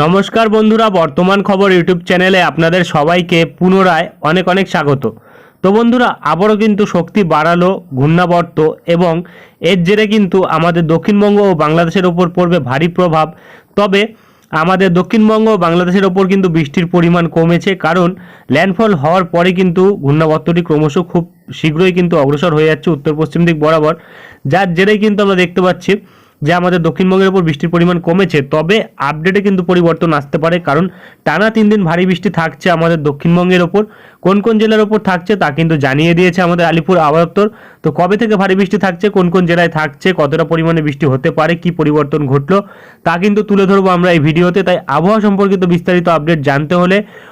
নমস্কার বন্ধুরা, বর্তমান খবর ইউটিউব চ্যানেলে আপনাদের সবাইকে পুনরায় অনেক অনেক স্বাগত। তো বন্ধুরা, আবারও কিন্তু শক্তি বাড়ালো, ঘূর্ণাবর্ত এবং এর জেরে কিন্তু আমাদের দক্ষিণবঙ্গ ও বাংলাদেশের ওপর পড়বে ভারী প্রভাব। তবে আমাদের দক্ষিণবঙ্গ ও বাংলাদেশের ওপর কিন্তু বৃষ্টির পরিমাণ কমেছে, কারণ ল্যান্ডফল হওয়ার পরে কিন্তু ঘূর্ণাবর্তটি ক্রমশ খুব শীঘ্রই কিন্তু অগ্রসর হয়ে যাচ্ছে উত্তর পশ্চিম দিক বরাবর। যার জেরেই কিন্তু আমরা দেখতে পাচ্ছি যে আমাদের দক্ষিণবঙ্গের উপর বৃষ্টির পরিমাণ কমেছে, তবে আপডেটে কিন্তু পরিবর্তন আসতে পারে, কারণ টানা তিন দিন ভারী বৃষ্টি থাকছে আমাদের দক্ষিণবঙ্গের ওপর কোন কোন জেলার ওপর থাকছে তা কিন্তু জানিয়ে দিয়েছে আমাদের আলিপুর আবহাওয়া তো কবে থেকে ভারী বৃষ্টি থাকছে, কোন কোন জেলায় থাকছে, কতটা পরিমাণে বৃষ্টি হতে পারে, কি পরিবর্তন ঘটলো, তা কিন্তু তুলে ধরবো আমরা এই ভিডিওতে। তাই আবহাওয়া সম্পর্কিত বিস্তারিত আপডেট জানতে হলে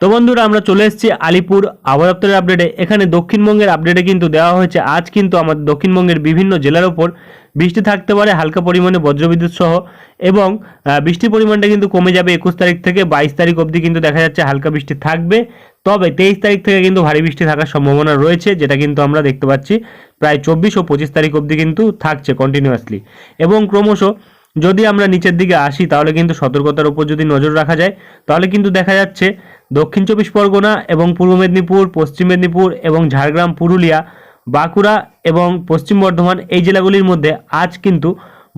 তো বন্ধুরা, আমরা চলে এসেছি আলিপুর আবহাওয়া দপ্তরের আপডেটে এখানে দক্ষিণবঙ্গের আপডেটে কিন্তু দেওয়া হয়েছে। আজ কিন্তু আমাদের দক্ষিণবঙ্গের বিভিন্ন জেলার ওপর বৃষ্টি থাকতে পারে, হালকা পরিমাণে বজ্রবিদ্যুৎ সহ এবং বৃষ্টির পরিমাণটা কিন্তু কমে যাবে একুশ তারিখ থেকে বাইশ তারিখ অবধি কিন্তু দেখা যাচ্ছে হালকা বৃষ্টি থাকবে। তবে তেইশ তারিখ থেকে কিন্তু ভারী বৃষ্টি থাকার সম্ভাবনা রয়েছে, যেটা কিন্তু আমরা দেখতে পাচ্ছি প্রায় চব্বিশ ও পঁচিশ তারিখ অবধি কিন্তু থাকছে কন্টিনিউয়াসলি এবং ক্রমশ যদি আমরা নিচের দিকে আসি, তাহলে কিন্তু সতর্কতার উপর যদি নজর রাখা যায়, তাহলে কিন্তু দেখা যাচ্ছে দক্ষিণ চব্বিশ পরগনা এবং পূর্ব মেদিনীপুর, পশ্চিম মেদিনীপুর এবং ঝাড়গ্রাম, পুরুলিয়া, বাঁকুড়া এবং পশ্চিম বর্ধমান এই জেলাগুলির মধ্যে আজ কিন্তু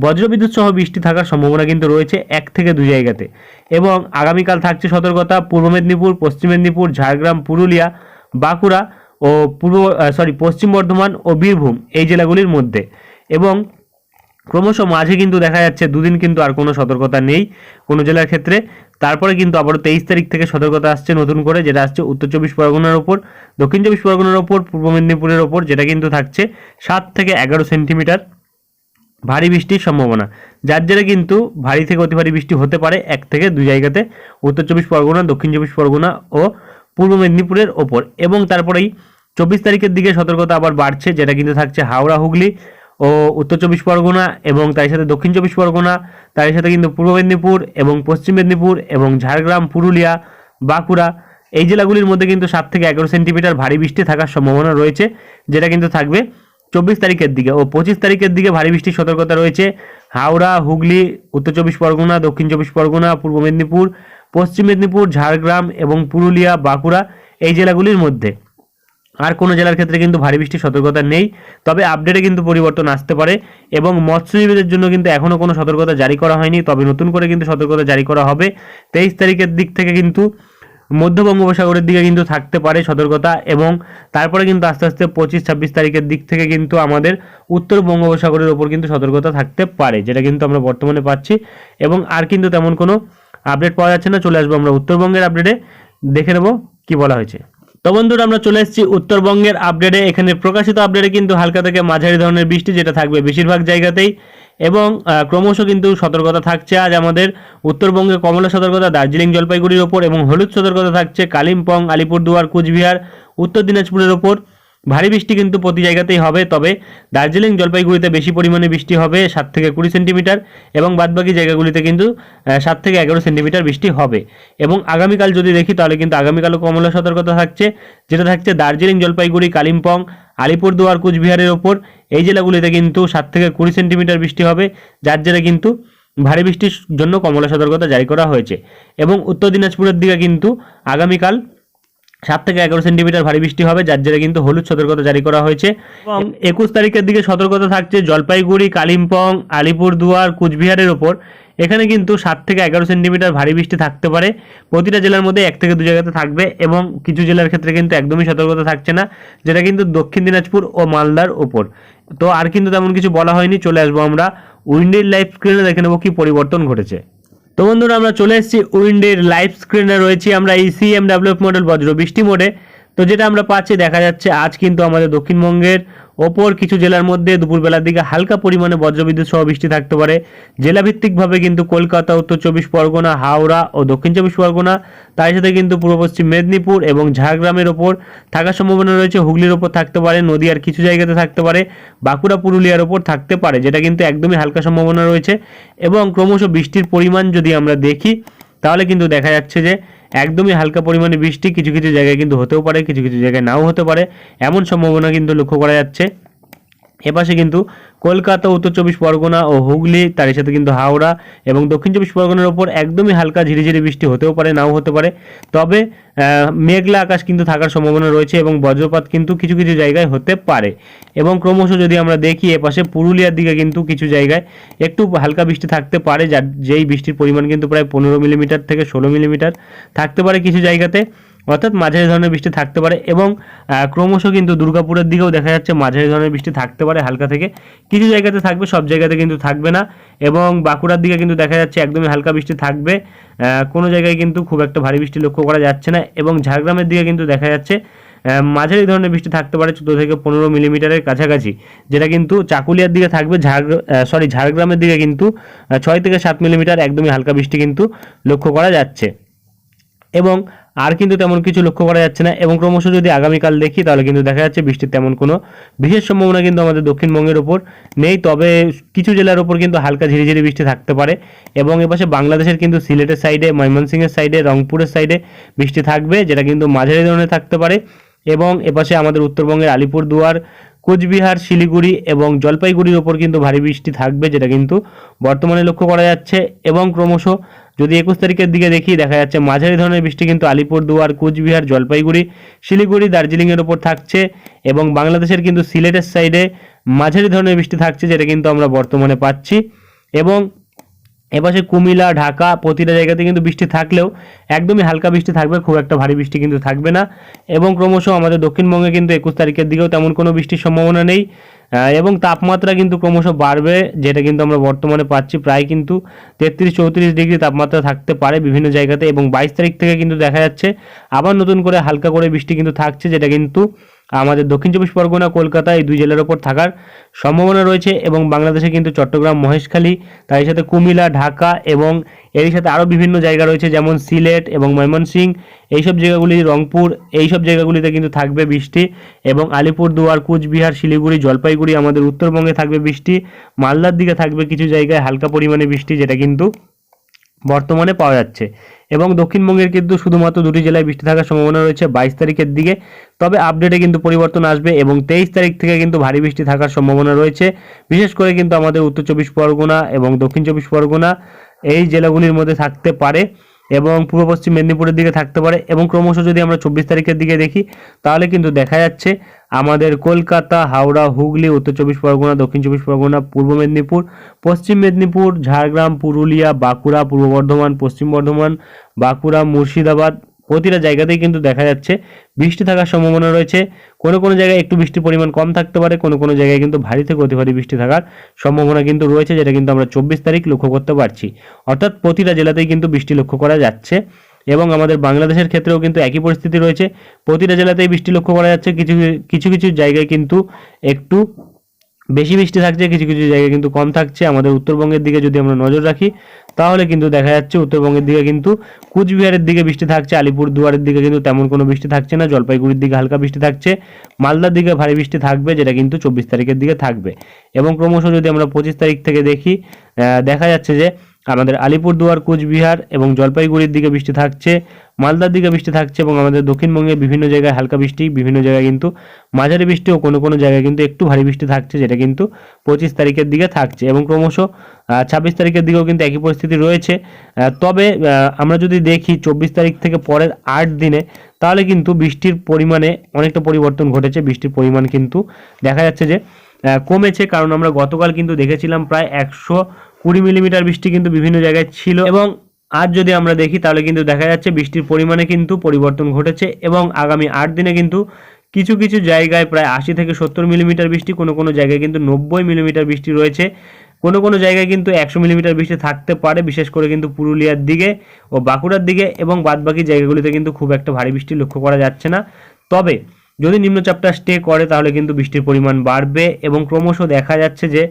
বজ্রবিদ্যুৎ সহ বৃষ্টি থাকার সম্ভাবনা কিন্তু রয়েছে এক থেকে দুই জায়গাতে। এবং আগামীকাল থাকছে সতর্কতা পূর্ব মেদিনীপুর, পশ্চিম মেদিনীপুর, ঝাড়গ্রাম, পুরুলিয়া, বাঁকুড়া ও পূর্ব সরি পশ্চিম বর্ধমান ও বীরভূম এই জেলাগুলির মধ্যে। এবং ক্রমশ মাঝে কিন্তু দেখা যাচ্ছে দুদিন কিন্তু আর কোনো সতর্কতা নেই কোনো জেলার ক্ষেত্রে। তারপরে কিন্তু আবারও তেইশ তারিখ থেকে সতর্কতা আসছে নতুন করে, যেটা আসছে উত্তর চব্বিশ পরগনার ওপর, দক্ষিণ চব্বিশ পরগনার ওপর, পূর্ব মেদিনীপুরের ওপর, যেটা কিন্তু থাকছে সাত থেকে এগারো সেন্টিমিটার ভারী বৃষ্টির সম্ভাবনা। যার জেরে কিন্তু ভারী থেকে অতি ভারী বৃষ্টি হতে পারে এক থেকে দুই জায়গাতে, উত্তর চব্বিশ পরগনা, দক্ষিণ চব্বিশ পরগনা ও পূর্ব মেদিনীপুরের ওপর। এবং তারপরেই চব্বিশ তারিখের দিকে সতর্কতা আবার বাড়ছে, যেটা কিন্তু থাকছে হাওড়া হুগলি ও উত্তর চব্বিশ পরগনা এবং তার সাথে দক্ষিণ চব্বিশ পরগনা, তার সাথে কিন্তু পূর্ব মেদিনীপুর এবং পশ্চিম মেদিনীপুর এবং ঝাড়গ্রাম, পুরুলিয়া, বাঁকুড়া এই জেলাগুলির মধ্যে কিন্তু সাত থেকে এগারো সেন্টিমিটার ভারী বৃষ্টি থাকার সম্ভাবনা রয়েছে, যেটা কিন্তু থাকবে চব্বিশ তারিখের দিকে ও পঁচিশ তারিখের দিকে ভারী বৃষ্টির সতর্কতা রয়েছে হাওড়া, হুগলি, উত্তর চব্বিশ পরগনা, দক্ষিণ চব্বিশ পরগনা, পূর্ব মেদিনীপুর, পশ্চিম মেদিনীপুর, ঝাড়গ্রাম এবং পুরুলিয়া, বাঁকুড়া এই জেলাগুলির মধ্যে। আর কোনো জেলার ক্ষেত্রে কিন্তু ভারী বৃষ্টির সতর্কতা নেই। তবে আপডেটে কিন্তু পরিবর্তন আসতে পারে এবং মৎস্যজীবীদের জন্য কিন্তু এখনও কোনো সতর্কতা জারি করা হয়নি। তবে নতুন করে কিন্তু সতর্কতা জারি করা হবে। তেইশ তারিখের দিক থেকে কিন্তু মধ্য বঙ্গোপসাগরের দিকে কিন্তু থাকতে পারে সতর্কতা এবং তারপরে কিন্তু আস্তে আস্তে পঁচিশ, ছাব্বিশ তারিখের দিক থেকে কিন্তু আমাদের উত্তর বঙ্গোপসাগরের ওপর কিন্তু সতর্কতা থাকতে পারে, যেটা কিন্তু আমরা বর্তমানে পাচ্ছি এবং আর কিন্তু তেমন কোনো আপডেট পাওয়া যাচ্ছে না। চলে আসব আমরা উত্তরবঙ্গের আপডেটে দেখে নেব কি বলা হয়েছে। তো বন্ধুরা, আমরা চলে এসেছি উত্তরবঙ্গের আপডেটে এখানে প্রকাশিত আপডেটে কিন্তু হালকা থেকে মাঝারি ধরনের বৃষ্টি যেটা থাকবে বেশিরভাগ জায়গাতেই। এবং ক্রমশ কিন্তু সতর্কতা থাকছে আজ আমাদের উত্তরবঙ্গে। কমলা সতর্কতা, দার্জিলিং জলপাইগুড়ির ওপর এবং হলুদ সতর্কতা থাকছে, কালিম্পং, আলিপুরদুয়ার, কুচবিহার, উত্তর দিনাজপুরের ওপর। ভারী বৃষ্টি কিন্তু প্রতি জায়গাতেই হবে, তবে দার্জিলিং জলপাইগুড়িতে বেশি পরিমাণে বৃষ্টি হবে, সাত থেকে কুড়ি সেন্টিমিটার এবং বাদবাকি জায়গাগুলিতে কিন্তু সাত থেকে এগারো সেন্টিমিটার বৃষ্টি হবে। এবং আগামীকাল যদি দেখি, তাহলে কিন্তু আগামীকালও কমলা সতর্কতা থাকছে, যেটা থাকছে দার্জিলিং, জলপাইগুড়ি, কালিম্পং, আলিপুরদুয়ার, কুচবিহারের ওপর। এই জেলাগুলিতে কিন্তু সাত থেকে কুড়ি সেন্টিমিটার বৃষ্টি হবে, যার জেরে কিন্তু ভারী বৃষ্টির জন্য কমলা সতর্কতা জারি করা হয়েছে। এবং উত্তর দিনাজপুরের দিকে কিন্তু আগামীকাল সাত থেকে এগারো সেন্টিমিটার ভারী বৃষ্টি হবে যার জেরে কিন্তু হলুদ সতর্কতা জারি করা হয়েছে। এবং একুশ তারিখের দিকে সতর্কতা থাকছে জলপাইগুড়ি কালিম্পং আলিপুরদুয়ার কুচবিহারের ওপর। এখানে কিন্তু সাত থেকে এগারো সেন্টিমিটার ভারী বৃষ্টি থাকতে পারে। প্রতিটা জেলার মধ্যে এক থেকে দু জায়গাতে থাকবে এবং কিছু জেলার ক্ষেত্রে কিন্তু একদমই সতর্কতা থাকছে না যেটা কিন্তু দক্ষিণ দিনাজপুর ও মালদার ওপর। তো আর কিন্তু তেমন কিছু বলা হয়নি চলে আসব আমরা। উইন্ডের লাইফ স্ক্রিনে দেখে নেব কি পরিবর্তন ঘটেছে। তো বন্ধুরা, আমরা চলে এসেছি উইন্ডের লাইভ স্ক্রিনে। রয়েছি আমরা এই সিএমডাব্লিউ মডেল বজ্র বৃষ্টি মোডে। তো যেটা আমরা পাচ্ছি, দেখা যাচ্ছে আজ কিন্তু আমাদের দক্ষিণবঙ্গের ওপর কিছু জেলার মধ্যে দুপুরবেলার দিকে হালকা পরিমাণে বজ্রবিদ্যুৎ সহ বৃষ্টি থাকতে পারে। জেলাভিত্তিকভাবে কিন্তু কলকাতা, উত্তর চব্বিশ পরগনা, হাওড়া ও দক্ষিণ চব্বিশ পরগনা, তার সাথে কিন্তু পূর্ব পশ্চিম মেদিনীপুর এবং ঝাড়গ্রামের ওপর থাকার সম্ভাবনা রয়েছে। হুগলির ওপর থাকতে পারে, নদীয়ার কিছু জায়গাতে থাকতে পারে, বাঁকুড়া, পুরুলিয়ার ওপর থাকতে পারে, যেটা কিন্তু একদমই হালকা সম্ভাবনা রয়েছে। এবং ক্রমশ বৃষ্টির পরিমাণ যদি আমরা দেখি, তাহলে কিন্তু দেখা যাচ্ছে যে একদমই হালকা পরিমাণে বৃষ্টি কিছু কিছু জায়গায় কিন্তু হতেও পারে, কিছু কিছু জায়গায় নাও হতে পারে। এমন সম্ভাবনা কিন্তু লক্ষ্য করা যাচ্ছে। এপাশে কিন্তু কলকাতা, উত্তর চব্বিশ পরগনা ও হুগলি, তার সাথে কিন্তু হাওড়া এবং দক্ষিণ চব্বিশ পরগনার ওপর একদমই হালকা ঝিরিঝিরি বৃষ্টি হতেও পারে, নাও হতে পারে। তবে মেঘলা আকাশ কিন্তু থাকার সম্ভাবনা রয়েছে এবং বজ্রপাত কিন্তু কিছু কিছু জায়গায় হতে পারে। এবং ক্রমশ যদি আমরা দেখি এপাশে পুরুলিয়ার দিকে কিন্তু কিছু জায়গায় একটু হালকা বৃষ্টি থাকতে পারে, যার যেই বৃষ্টির পরিমাণ কিন্তু প্রায় পনেরো মিলিমিটার থেকে ষোলো মিলিমিটার থাকতে পারে কিছু জায়গাতে। অর্থাৎ মাঝারি ধরনের বৃষ্টি থাকতে পারে এবং ক্রমশ কিন্তু দুর্গাপুরের দিকেও দেখা যাচ্ছে মাঝারি ধরনের বৃষ্টি থাকতে পারে হালকা থেকে। কিছু জায়গাতে থাকবে, সব জায়গাতে কিন্তু থাকবে না এবং বাঁকুড়ার দিকে কিন্তু দেখা যাচ্ছে একদমই হালকা বৃষ্টি থাকবে। কোনো জায়গায় কিন্তু খুব একটা ভারী বৃষ্টি লক্ষ্য করা যাচ্ছে না এবং ঝাড়গ্রামের দিকে কিন্তু দেখা যাচ্ছে মাঝারি ধরনের বৃষ্টি থাকতে পারে চোদ্দ থেকে পনেরো মিলিমিটারের কাছাকাছি, যেটা কিন্তু চাকুলিয়ার দিকে থাকবে, ঝাড় সরি ঝাড়গ্রামের দিকে কিন্তু ছয় থেকে সাত মিলিমিটার একদমই হালকা বৃষ্টি কিন্তু লক্ষ্য করা যাচ্ছে। এবং আর কিন্তু তেমন কিছু লক্ষ্য করা যাচ্ছে না এবং ক্রমশ যদি আগামীকাল দেখি, তাহলে কিন্তু দেখা যাচ্ছে বৃষ্টির তেমন কোনো বিশেষ সম্ভাবনা কিন্তু আমাদের দক্ষিণবঙ্গের ওপর নেই। তবে কিছু জেলার ওপর কিন্তু হালকা ঝিরিঝিরি বৃষ্টি থাকতে পারে এবং এপাশে বাংলাদেশের কিন্তু সিলেটের সাইডে, ময়মনসিংহের সাইডে, রংপুরের সাইডে বৃষ্টি থাকবে, যেটা কিন্তু মাঝারি ধরনের থাকতে পারে এবং এপাশে আমাদের উত্তরবঙ্গের আলিপুরদুয়ার, কোচবিহার, শিলিগুড়ি এবং জলপাইগুড়ির ওপর কিন্তু ভারী বৃষ্টি থাকবে, যেটা কিন্তু বর্তমানে লক্ষ্য করা যাচ্ছে এবং ক্রমশ যদি একুশ তারিখের দিকে দেখি, দেখা যাচ্ছে মাঝারি ধরনের বৃষ্টি কিন্তু আলিপুরদুয়ার, কুচবিহার, জলপাইগুড়ি, শিলিগুড়ি, দার্জিলিংয়ের ওপর থাকছে এবং বাংলাদেশের কিন্তু সিলেটের সাইডে মাঝারি ধরনের বৃষ্টি থাকছে, যেটা কিন্তু আমরা বর্তমানে পাচ্ছি। এবং এপাশে কুমিলা ঢাকা প্রতিটা জায়গাতে কিন্তু বৃষ্টি থাকলেও একদমই হালকা বৃষ্টি থাকবে, খুব একটা ভারী বৃষ্টি কিন্তু থাকবে না। এবং ক্রমশ আমাদের দক্ষিণবঙ্গে কিন্তু একুশ তারিখের দিকেও তেমন কোনো বৃষ্টির সম্ভাবনা নেই। এবং তাপমাত্রা কিন্তু ক্রমশ বাড়বে, যেটা কিন্তু আমরা বর্তমানে পাচ্ছি। প্রায় কিন্তু তেত্রিশ চৌত্রিশ ডিগ্রি তাপমাত্রা থাকতে পারে বিভিন্ন জায়গাতে এবং বাইশ তারিখ থেকে কিন্তু দেখা যাচ্ছে আবার নতুন করে হালকা করে বৃষ্টি কিন্তু থাকছে, যেটা কিন্তু আমাদের দক্ষিণ চব্বিশ পরগনা, কলকাতা এই দুই জেলার ওপর থাকার সম্ভাবনা রয়েছে এবং বাংলাদেশে কিন্তু চট্টগ্রাম, মহেশখালী তার সাথে কুমিল্লা, ঢাকা এবং এরই সাথে আরও বিভিন্ন জায়গা রয়েছে যেমন সিলেট এবং ময়মনসিংহ এইসব জায়গাগুলি রংপুর, এইসব জায়গাগুলিতে কিন্তু থাকবে বৃষ্টি এবং আলিপুরদুয়ার, কুচবিহার, শিলিগুড়ি, জলপাইগুড়ি আমাদের উত্তরবঙ্গে থাকবে বৃষ্টি, মালদার দিকে থাকবে কিছু জায়গায় হালকা পরিমাণে বৃষ্টি যেটা কিন্তু বর্তমানে পাওয়া যাচ্ছে। এবং দক্ষিণবঙ্গের কিন্তু শুধুমাত্র দুটি জেলায় বৃষ্টি থাকার সম্ভাবনা রয়েছে বাইশ তারিখের দিকে। তবে আপডেটে কিন্তু পরিবর্তন আসবে এবং তেইশ তারিখ থেকে কিন্তু ভারী বৃষ্টি থাকার সম্ভাবনা রয়েছে। বিশেষ করে কিন্তু আমাদের উত্তর চব্বিশ পরগনা এবং দক্ষিণ চব্বিশ পরগনা এই জেলাগুলির মধ্যে থাকতে পারে। এবং পূর্ব পশ্চিম মেদিনীপুরের দিকে থাকতে পারে এবং ক্রমশ যদি আমরা চব্বিশ তারিখের দিকে দেখি, তাহলে কিন্তু দেখা যাচ্ছে আমাদের কলকাতা, হাওড়া, হুগলি, উত্তর চব্বিশ পরগনা, দক্ষিণ চব্বিশ পরগনা, পূর্ব মেদিনীপুর, পশ্চিম মেদিনীপুর, ঝাড়গ্রাম, পুরুলিয়া, বাঁকুড়া, পূর্ব বর্ধমান, পশ্চিম বর্ধমান, বাঁকুড়া, মুর্শিদাবাদ প্রতিটা জায়গাতেই কিন্তু দেখা যাচ্ছে বৃষ্টি থাকার সম্ভাবনা রয়েছে। কোনো কোনো জায়গায় একটু বৃষ্টির পরিমাণ কম থাকতে পারে, কোনো কোনো জায়গায় কিন্তু ভারী থেকে অতি ভারী বৃষ্টি থাকার সম্ভাবনা কিন্তু রয়েছে, যেটা কিন্তু আমরা চব্বিশ তারিখ লক্ষ্য করতে পারছি। অর্থাৎ প্রতিটা জেলাতেই কিন্তু বৃষ্টি লক্ষ্য করা যাচ্ছে এবং আমাদের বাংলাদেশের ক্ষেত্রেও কিন্তু একই পরিস্থিতি রয়েছে। প্রতিটা জেলাতেই বৃষ্টি লক্ষ্য করা যাচ্ছে, কিছু কিছু কিছু জায়গায় কিন্তু একটু বেশি বৃষ্টি থাকছে, কিছু কিছু জায়গায় কিন্তু কম থাকছে। আমাদের উত্তরবঙ্গের দিকে যদি আমরা নজর রাখি, তাহলে কিন্তু দেখা যাচ্ছে উত্তরবঙ্গের দিকে কিন্তু কুচবিহারের দিকে বৃষ্টি থাকছে আলিপুর দুয়ারের দিকে কিন্তু তেমন কোনো বৃষ্টি থাকছে না। জলপাইগুড়ির দিকে হালকা বৃষ্টি থাকছে, মালদার দিকে ভারী বৃষ্টি থাকবে, যেটা কিন্তু চব্বিশ তারিখের দিকে থাকবে। এবং ক্রমশ যদি আমরা পঁচিশ তারিখ থেকে দেখি দেখা যাচ্ছে যে আমাদের আলিপুরদুয়ার, কোচবিহার এবং জলপাইগুড়ির দিকে বৃষ্টি থাকছে, মালদার দিকে বৃষ্টি থাকছে এবং আমাদের দক্ষিণবঙ্গে বিভিন্ন জায়গায় হালকা বৃষ্টি, বিভিন্ন জায়গায় কিন্তু মাঝারি বৃষ্টি ও কোনো কোনো জায়গায় কিন্তু একটু ভারী বৃষ্টি থাকছে যেটা কিন্তু পঁচিশ তারিখের দিকে থাকছে এবং ক্রমশ ছাব্বিশ তারিখের দিকেও কিন্তু একই পরিস্থিতি রয়েছে। তবে আমরা যদি দেখি চব্বিশ তারিখ থেকে পরের আট দিনে, তাহলে কিন্তু বৃষ্টির পরিমাণে অনেকটা পরিবর্তন ঘটেছে। বৃষ্টির পরিমাণ কিন্তু দেখা যাচ্ছে যে কমেছে কারণ আমরা গতকাল কিন্তু দেখেছিলাম প্রায় একশো কুড়ি মিলিমিটার বৃষ্টি কিন্তু বিভিন্ন জায়গায় ছিল এবং আজ যদি আমরা দেখি, তাহলে কিন্তু দেখা যাচ্ছে বৃষ্টির পরিমাণে কিন্তু পরিবর্তন ঘটেছে এবং আগামী আট দিনে কিন্তু কিছু কিছু জায়গায় প্রায় আশি থেকে সত্তর মিলিমিটার বৃষ্টি, কোনো কোনো জায়গায় কিন্তু নব্বই মিলিমিটার বৃষ্টি রয়েছে। কোনো কোনো জায়গায় কিন্তু একশো মিলিমিটার বৃষ্টি থাকতে পারে, বিশেষ করে কিন্তু পুরুলিয়ার দিকে ও বাঁকুড়ার দিকে এবং বাদবাকি জায়গাগুলিতে কিন্তু খুব একটা ভারী বৃষ্টি লক্ষ্য করা যাচ্ছে না। তবে যদি নিম্নচাপটা স্টে করে, তাহলে কিন্তু বৃষ্টির পরিমাণ বাড়বে এবং ক্রমশ দেখা যাচ্ছে যে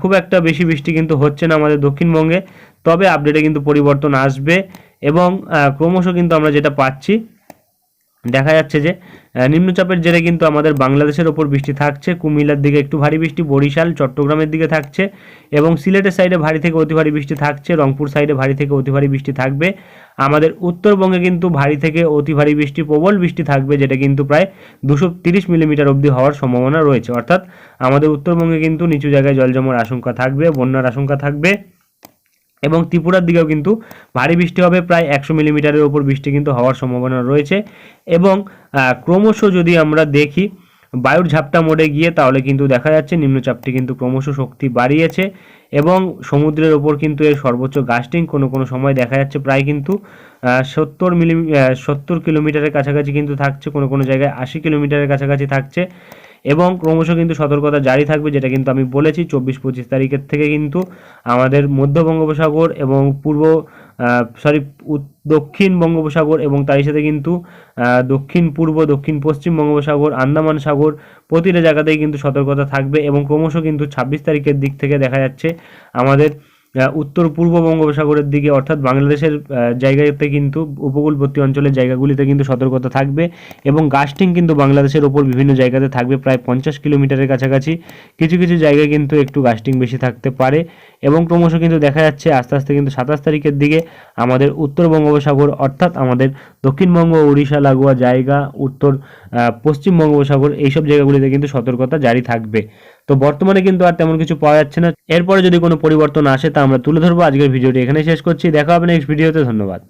খুব একটা বেশি বৃষ্টি কিন্তু হচ্ছে না আমাদের দক্ষিণবঙ্গে। তবে আপডেটে কিন্তু পরিবর্তন আসবে এবং ক্রমশ কিন্তু আমরা যেটা পাচ্ছি দেখা যাচ্ছে যে নিম্নচাপের জেরে কিন্তু আমাদের বাংলাদেশের ওপর বৃষ্টি থাকছে, কুমিল্লার দিকে একটু ভারী বৃষ্টি, বরিশাল, চট্টগ্রামের দিকে থাকছে এবং সিলেটের সাইডে ভারী থেকে অতি ভারী বৃষ্টি থাকছে, রংপুর সাইডে ভারী থেকে অতি ভারী বৃষ্টি থাকবে। আমাদের উত্তরবঙ্গে কিন্তু ভারী থেকে অতি ভারী বৃষ্টি, প্রবল বৃষ্টি থাকবে, যেটা কিন্তু প্রায় দুশো তিরিশ মিলিমিটার অবধি হওয়ার সম্ভাবনা রয়েছে। অর্থাৎ আমাদের উত্তরবঙ্গে কিন্তু নিচু জায়গায় জল জমার আশঙ্কা থাকবে, বন্যার আশঙ্কা থাকবে। এবং ত্রিপুরার দিকেও কিন্তু ভারী বৃষ্টি হবে, প্রায় একশো মিলিমিটারের ওপর বৃষ্টি কিন্তু হওয়ার সম্ভাবনা রয়েছে। এবং ক্রমশ যদি আমরা দেখি, বায়ুর ঝাপটা মোড়ে গিয়ে তাহলে কিন্তু দেখা যাচ্ছে নিম্নচাপটি কিন্তু ক্রমশ শক্তি বাড়িয়েছে এবং সমুদ্রের ওপর কিন্তু এর সর্বোচ্চ গাস্টিং কোনো কোনো সময় দেখা যাচ্ছে প্রায় কিন্তু সত্তর মিলি সত্তর কিলোমিটারের কাছাকাছি কিন্তু থাকছে, কোনো কোনো জায়গায় আশি কিলোমিটারের কাছাকাছি থাকছে। এবং ক্রমশ কিন্তু সতর্কতা জারি থাকবে, যেটা কিন্তু আমি বলেছি, চব্বিশ পঁচিশ তারিখের থেকে কিন্তু আমাদের মধ্য বঙ্গোপসাগর এবং পূর্ব সরি দক্ষিণ বঙ্গোপসাগর এবং তারই সাথে কিন্তু দক্ষিণ পূর্ব, দক্ষিণ পশ্চিম বঙ্গোপসাগর, আন্দামান সাগর প্রতিটা জায়গাতেই কিন্তু সতর্কতা থাকবে এবং ক্রমশ কিন্তু ছাব্বিশ তারিখের দিক থেকে দেখা যাচ্ছে আমাদের উত্তর পূর্ব বঙ্গোপসাগরের দিকে, অর্থাৎ বাংলাদেশের জায়গাতে কিন্তু উপকূলবর্তী অঞ্চলের জায়গাগুলিতে কিন্তু সতর্কতা থাকবে এবং গাস্টিং কিন্তু বাংলাদেশের ওপর বিভিন্ন জায়গাতে থাকবে, প্রায় পঞ্চাশ কিলোমিটারের কাছাকাছি। কিছু কিছু জায়গায় কিন্তু একটু গাস্টিং বেশি থাকতে পারে এবং ক্রমশ কিন্তু দেখা যাচ্ছে আস্তে আস্তে কিন্তু সাতাশ তারিখের দিকে আমাদের উত্তর বঙ্গোপসাগর, অর্থাৎ আমাদের দক্ষিণবঙ্গ উড়িষ্যা লাগোয়া, জায়গা, উত্তর পশ্চিম বঙ্গোপসাগর, এইসব জায়গাগুলিতে কিন্তু সতর্কতা জারি থাকবে। তো বর্তমানে কিন্তু আর তেমন কিছু পাওয়া যাচ্ছে না। এরপরে যদি কোনো পরিবর্তন আসে, তা আমরা তুলে ধরবো। আজকের ভিডিওটি এখানে শেষ করছি। দেখা হবে নেক্সট ভিডিওতে ধন্যবাদ।